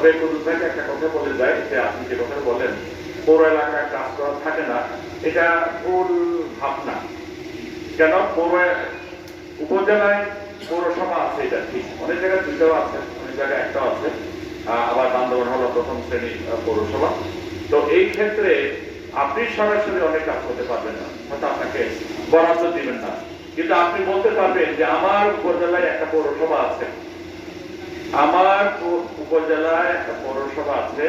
তবে কুদুস ভাইকে একটা কথা বলে যায়, যে আপনি যে কথা বলেন পৌর এলাকায় কাজ করা থাকে না, এটা ভুল ভাবনা। কেন? পৌর উপজেলায় পৌরসভা আছে এটা, ঠিক। অনেক জায়গায় দুইটাও আছে, অনেক জায়গায় একটাও আছে। আবার বান্দরবান হলো প্রথম শ্রেণি পৌরসভা তো এই ক্ষেত্রে আপনি সরাসরি অনেক কাজ করতে পারবেন না, হয়তো আপনাকে বরাদ্দ দিবেন না। কিন্তু আপনি বলতে পারবেন যে আমার উপজেলায় একটা পৌরসভা আছে আমার উপজেলায় একটা পৌরসভা আছে।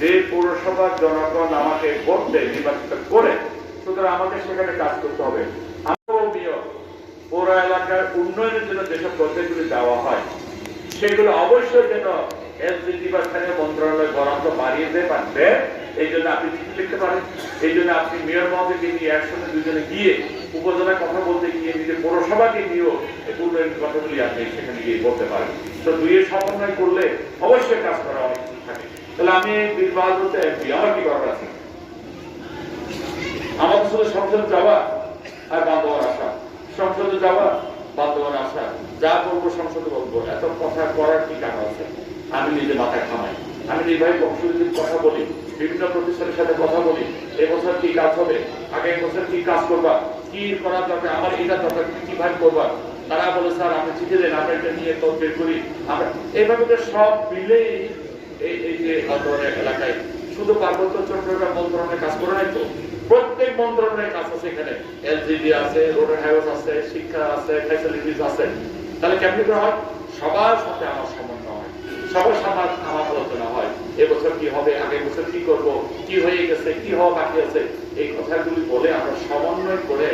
যে পৌরসভার জনগণ আমাকে ভোট দেয়, নির্বাচিত করে, সুতরাং আমাকে সেখানে কাজ করতে হবে। পৌর এলাকার উন্নয়নের জন্য যেসব প্রজেক্টগুলি দেওয়া হয়, সেগুলো অবশ্যই যেন এসডিজি বা স্থানীয় মন্ত্রণালয় বরাদ্দ বাড়িয়ে দেয় বা দেয়। এই জন্য আপনি চিঠি লিখতে পারেন। এই জন্য আপনি মেয়র মহোদয়কে নিয়ে একসঙ্গে দুজনে গিয়ে উপজেলায় কথা বলতে গিয়ে নিজের পৌরসভাকে নিয়েও এই উন্নয়নের কথাগুলি আপনি সেখানে গিয়ে বলতে পারেন। তো দুইয়ের সমন্বয় করলে অবশ্যই কাজ করা অনেক কিছু থাকে। তাহলে আমি বীরবাহাদুরতে এমপি আমার কি করার আছে? আমার শুধু সংসদে যাওয়া আর বান্ধবন আসা। সংসদে যাওয়া বান্ধবন আসা, যা বলব সংসদে বলব এত কথা করার কি কারণ আছে? আমি নিজে মাথায় খামাই আমি নির্বাহী বংশীদের কথা বলি বিভিন্ন প্রতিষ্ঠানের সাথে কথা বলি এবছর কি কাজ হবে, আগের বছর কি কাজ করবা, কি করা দরকার, আমার এটা দরকার, কি কীভাবে করবা? তারা বলে, স্যার, আপনি চিঠি দেন, আমরা এটা নিয়ে তো বের করি। আমরা এইভাবে তো সব মিলেই এই এই যে আন্দোলনের এলাকায় শুধু পার্বত্য চট্টগ্রাম মন্ত্রণালয়ের কাজ করে নাই তো, প্রত্যেক মন্ত্রণালয়ের কাজ আছে এখানে। এলজিডি আছে রোড হাইওয়েজ আছে, শিক্ষা আছে ফ্যাসিলিটিস আছে। তাহলে কেমনি করে হয়? সবার সাথে আমার সমন্বয় হয়, সবার সাথে আমার আলোচনা হয়, এবছর কি হবে কি করব, কি হয়ে গেছে, কি হওয়া বাকি আছে, এই কথাগুলি বলে আমরা সমন্বয় করে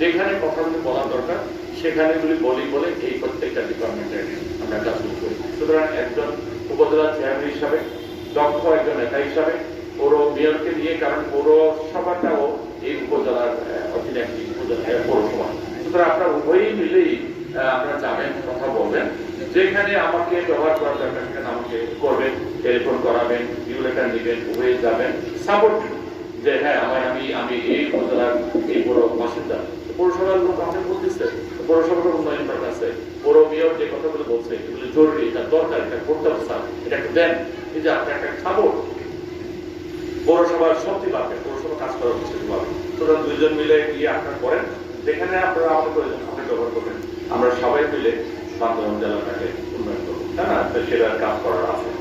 যেখানে কথাগুলি বলা দরকার, সেখানে গুলি বলি বলে এই প্রত্যেকটা ডিপার্টমেন্টে আমরা কাজ শুরু করি সুতরাং একজন উপজেলা চেয়ারম্যান হিসাবে, দক্ষ একজন নেতা হিসাবে, পৌর মেয়রকে নিয়ে, কারণ পৌরসভাটাও এই উপজেলার অধীনে একটি পৌরসভা। সুতরাং আপনারা উভয়ই মিলেই আপনারা যাবেন, কথা বলবেন। যেখানে আমাকে ব্যবহার করা দরকার সেখানে করবেন টেলিফোন করাবেন নিউলেটার নেবেন, উভয়ে যাবেন সাপোর্ট যে হ্যাঁ আমার আমি আমি এই উপজেলার এই বড় বাসিন্দা। পৌরসভার লোক আমাকে বলতেছে, পৌরসভার উন্নয়ন করার আছে পৌর মেয়র যে কথাগুলো বলছে, এগুলো জরুরি, এটা দরকার, এটা করতে হবে, স্যার, এটা একটু দেন। এই যে আপনি একটা সাপোর্ট পৌরসভার শক্তি পাবে পৌরসভা কাজ করার উচিত পাবে সুতরাং দুইজন মিলে গিয়ে আপনারা করেন যেখানে আপনারা আমাদের প্রয়োজন আমাকে ব্যবহার করবেন। আমরা সবাই মিলে বান্দরবান জেলাটাকে উন্নয়ন করব তাই না তো সেটার কাজ করার আছে